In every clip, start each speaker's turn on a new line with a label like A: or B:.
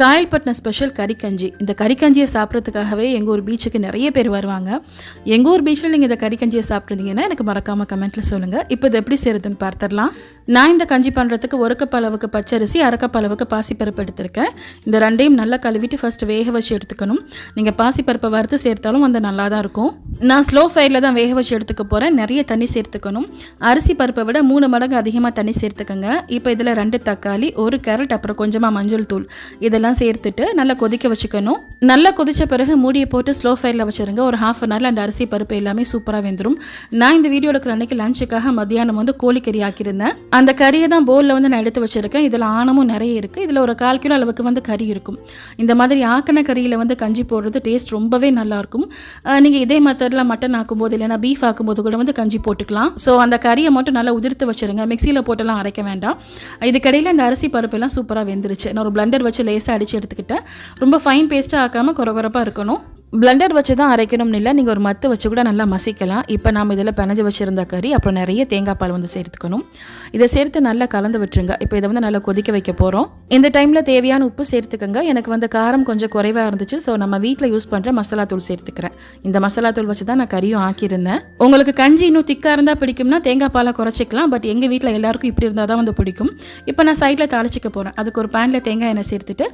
A: Kayalpattinam special கறிக்கஞ்சி இந்த கறிக்கஞ்சியை சாப்பிட்றதுக்காகவே எங்கள் ஊர் பீச்சுக்கு நிறைய பேர் வருவாங்க. எங்கள் ஊர் பீச்சில் நீங்கள் இந்த கறிக்கஞ்சியை சாப்பிட்ருந்தீங்கன்னா எனக்கு மறக்காமல் கமெண்ட்டில் சொல்லுங்கள் இப்போ இது எப்படி செய்கிறதுன்னு பார்த்துடலாம். நான் இந்த கஞ்சி பண்ணுறதுக்கு ஒரு கப் அளவுக்கு பச்சரிசி அரை கப் அளவுக்கு பாசிப்பருப்பு எடுத்திருக்கேன். இந்த ரெண்டையும் நல்லா கழுவிட்டு ஃபர்ஸ்ட் வேக வச்சு எடுத்துக்கணும். நீங்கள் பாசிப்பருப்பை வறுத்து சேர்த்தாலும் வந்து நல்லா தான் இருக்கும். நான் ஸ்லோ ஃபயரில் தான் வேக வச்சு எடுத்துக்க போகிறேன் நிறைய தண்ணி சேர்த்துக்கணும். அரிசி பருப்பை விட மூணு மடங்கு அதிகமாக தண்ணி சேர்த்துக்கோங்க. இப்போ இதில் ரெண்டு தக்காளி ஒரு கேரட் அப்புறம் கொஞ்சமாக மஞ்சள் தூள் இதெல்லாம் சேர்த்துட்டு நல்லா கொதிக்க வச்சுக்கணும். நல்லா கொதித்த பிறகு மூடியை போட்டு ஸ்லோ ஃபயரில் வச்சுருங்க. ஒரு ஹாஃப் அன் ஹவரில் அந்த அரிசி பருப்பு எல்லாமே சூப்பராக வெந்துடும் நான் இந்த வீடியோ எடுக்கிற அன்னைக்கு லஞ்சுக்காக மத்தியானம் வந்து கோழிக்கறி ஆக்கியிருந்தேன். அந்த கறியை தான் போலில் வந்து நான் எடுத்து வச்சுருக்கேன். இதில் ஆணமும் நிறைய இருக்குது இதில் ஒரு கால் கிலோ அளவுக்கு வந்து கறி இருக்கும். இந்த மாதிரி ஆக்கின கறியில் வந்து கஞ்சி போடுறது டேஸ்ட் ரொம்பவே நல்லாயிருக்கும் நீங்கள் இதே மெத்தடில் மட்டன் ஆக்கும்போது இல்லைன்னா பீஃப் ஆக்கும்போது கூட வந்து கஞ்சி போட்டுக்கலாம். ஸோ அந்த கறியை மட்டும் நல்லா உதிர்த்து வச்சுருங்க. மிக்சியில் போட்டெல்லாம் அரைக்க வேண்டாம். இதுக்கடையில் இந்த அரிசி பருப்பெல்லாம் சூப்பராக வெந்துருச்சு. நான் ஒரு பிளண்டர் வச்சு லேசாக அடித்து எடுத்துக்கிட்டேன். ரொம்ப ஃபைன் பேஸ்ட்டாக ஆக்காமல் குறகுறப்பாக இருக்கணும். பிளண்டர் வச்சு தான் அரைக்கணும்னு இல்லை. நீங்கள் ஒரு மத்து வச்சு கூட நல்லா மசிக்கலாம். இப்போ நாம் இதில் பிணைஞ்சு வச்சுருந்த கறி அப்புறம் நிறைய தேங்காய் பால் வந்து சேர்த்துக்கணும். இதை சேர்த்து நல்லா கலந்து விட்டுருங்க. இப்போ இதை வந்து நல்லா கொதிக்க வைக்க போகிறோம் இந்த டைமில் தேவையான உப்பு சேர்த்துக்கோங்க. எனக்கு வந்து காரம் கொஞ்சம் குறைவாக இருந்துச்சு. ஸோ நம்ம வீட்டில் யூஸ் பண்ணுற மசாலா தூள் சேர்த்துக்கிறேன். இந்த மசாலா தூள் வச்சு தான் நான் கறியும் ஆக்கியிருந்தேன். உங்களுக்கு கஞ்சி இன்னும் திக்காக இருந்தால் பிடிக்கும்னா தேங்காய் பாலை குறைச்சிக்கலாம். பட் எங்கள் வீட்டில் எல்லாருக்கும் இப்படி இருந்தால் தான் வந்து பிடிக்கும். இப்போ நான் சைடில் தாளிச்சிக்க போகிறேன் அதுக்கு ஒரு பேனில் தேங்காய் எண்ணெய் சேர்த்துட்டு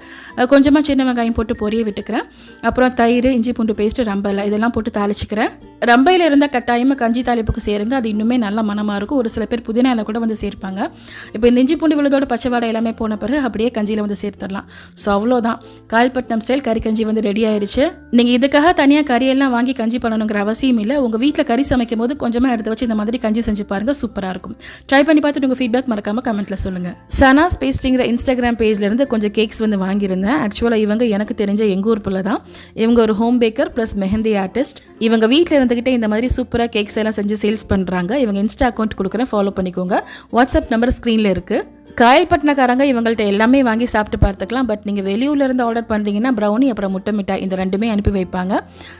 A: கொஞ்சமாக சின்ன வெங்காயம் போட்டு பொரிய விட்டுக்கிறேன். அப்புறம் தயிர் இஞ்சி பூண்டு பேஸ்ட்டு ரம்பலை இதெல்லாம் போட்டு தாளிச்சிக்கிறேன். ரம்பையில் இருந்தால் கட்டாயமாக கஞ்சி தாளிப்புக்கு சேருங்க. அது இன்னுமே நல்ல மனமாக இருக்கும். ஒரு சில பேர் புதினா கூட வந்து சேர்ப்பாங்க. இப்போ இந்த இஞ்சி பூண்டு விழுதோட பச்சை வாடை எல்லாமே போன பிறகு அப்படியே கஞ்சியில் வந்து சேர்த்துடலாம். ஸோ அவ்வளோதான். கால்பட்டினம் ஸ்டைல் கறி கஞ்சி வந்து ரெடி ஆயிருச்சு. நீங்கள் இதுக்காக தனியாக கறியெல்லாம் வாங்கி கஞ்சி பண்ணணுங்கிற அவசியம் இல்லை. உங்கள் வீட்டில் கறி சமைக்கும் போது கொஞ்சமாக எடுத்து வச்சு இந்த மாதிரி கஞ்சி செஞ்சு பாருங்கள் சூப்பராக இருக்கும். ட்ரை பண்ணி பார்த்துட்டு உங்கள் ஃபீட்பேக் மறக்காமல் கமெண்ட்டில் சொல்லுங்கள் சனாஸ் பேஸ்டிங்கிற இன்ஸ்டாகிராம் பேஜ்லேருந்து கொஞ்சம் கேக்ஸ் வந்து வாங்கியிருந்தேன். ஆக்சுவலாக இவங்க எனக்கு தெரிஞ்ச எங்கள் ஊர் பிள்ளை தான். இவங்க ஒரு home baker plus mehndi artist இவங்க வீட்டில் இருந்துக்கிட்டே இந்த மாதிரி சூப்பராக கேக்ஸ் எல்லாம் செஞ்சு சேல்ஸ் பண்ணுறாங்க இவங்க இன்ஸ்டா அக்கௌண்ட் கொடுக்குறேன் ஃபாலோ பண்ணிக்கோங்க. வாட்ஸ்அப் நம்பர் ஸ்க்ரீனில் இருக்குது காயல்பட்டினக்காரங்க இவங்கள்ட்ட எல்லாமே வாங்கி சாப்பிட்டு பார்த்துக்கலாம். பட் நீங்கள் வெளியூர்லேருந்து ஆர்டர் பண்ணுறீங்கன்னா ப்ரௌனி அப்புறம் முட்டை மிட்டாய் இந்த ரெண்டுமே அனுப்பி வைப்பாங்க.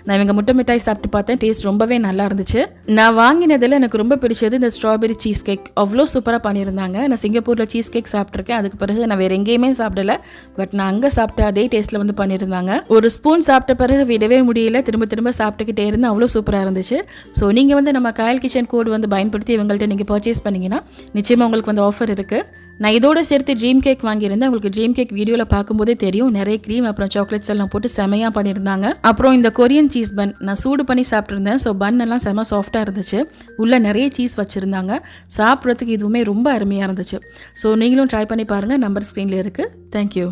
A: நான் இவங்க முட்டை மிட்டாய் சாப்பிட்டு பார்த்தேன். டேஸ்ட் ரொம்பவே நல்லா இருந்துச்சு. நான் வாங்கினதில் எனக்கு ரொம்ப பிடிச்சது இந்த ஸ்ட்ராபெரி சீஸ் கேக் அவ்வளோ சூப்பராக பண்ணியிருந்தாங்க. நான் சிங்கப்பூரில் சீஸ் கேக் சாப்பிட்ருக்கேன் அதுக்கு பிறகு நான் வேறு எங்கேயுமே சாப்பிடல. பட் நான் அங்கே சாப்பிட்ட அதே டேஸ்ட்டில் வந்து பண்ணியிருந்தாங்க. ஒரு ஸ்பூன் சாப்பிட்ட பிறகு விடவே முடியல. திரும்ப திரும்ப சாப்பிட்டுக்கிட்டே இருந்து அவ்வளோ சூப்பராக இருந்துச்சு. ஸோ நீங்கள் வந்து நம்ம காயல் கிச்சன் கோடு வந்து பயன்படுத்தி இவங்கள்ட்ட நீங்கள் பர்ச்சேஸ் பண்ணிங்கன்னா நிச்சயமாக உங்களுக்கு வந்து ஆஃபர் இருக்குது நான் இதோட சேர்த்து ட்ரீம் கேக் வாங்கியிருந்தேன். உங்களுக்கு ட்ரீம் கேக் வீடியோவில் பார்க்கும்போதே தெரியும். நிறைய க்ரீம் அப்புறம் சாக்லேட்ஸ் எல்லாம் போட்டு செமையாக பண்ணியிருந்தாங்க. அப்புறம் இந்த கொரியன் சீஸ் பன் நான் சூடு பண்ணி சாப்பிட்ருந்தேன் ஸோ பன் எல்லாம் செம சாஃப்டாக இருந்துச்சு. உள்ளே நிறைய சீஸ் வச்சுருந்தாங்க. சாப்பிட்றதுக்கு இதுவுமே ரொம்ப அருமையாக இருந்துச்சு. ஸோ நீங்களும் ட்ரை பண்ணி பாருங்கள் நம்பர் ஸ்க்ரீனில் இருக்குது தேங்க்யூ